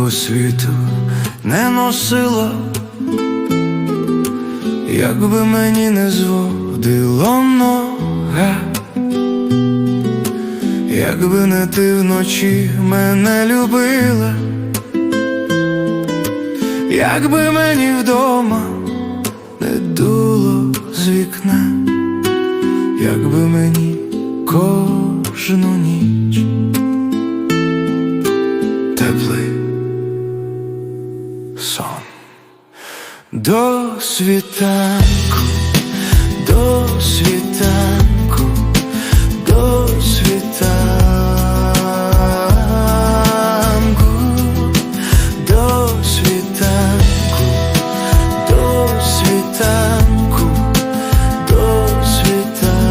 по світу не носила, якби мені не зводило нога, якби не ти вночі мене любила, якби мені вдома не дуло з вікна, якби мені кожну ніч до світанку, до світанку, до світанку, до світанку, до світанку, до світанку.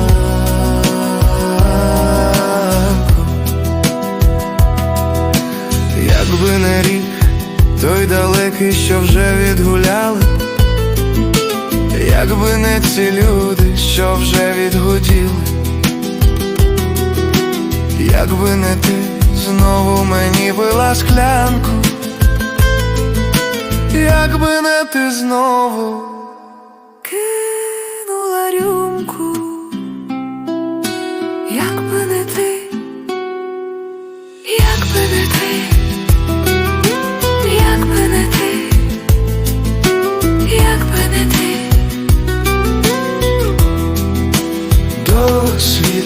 Якби не рік, той далекий, що вже відгуляли, якби не ці люди, що вже відгуділи, якби не ти знову мені била склянку, якби не ти знову She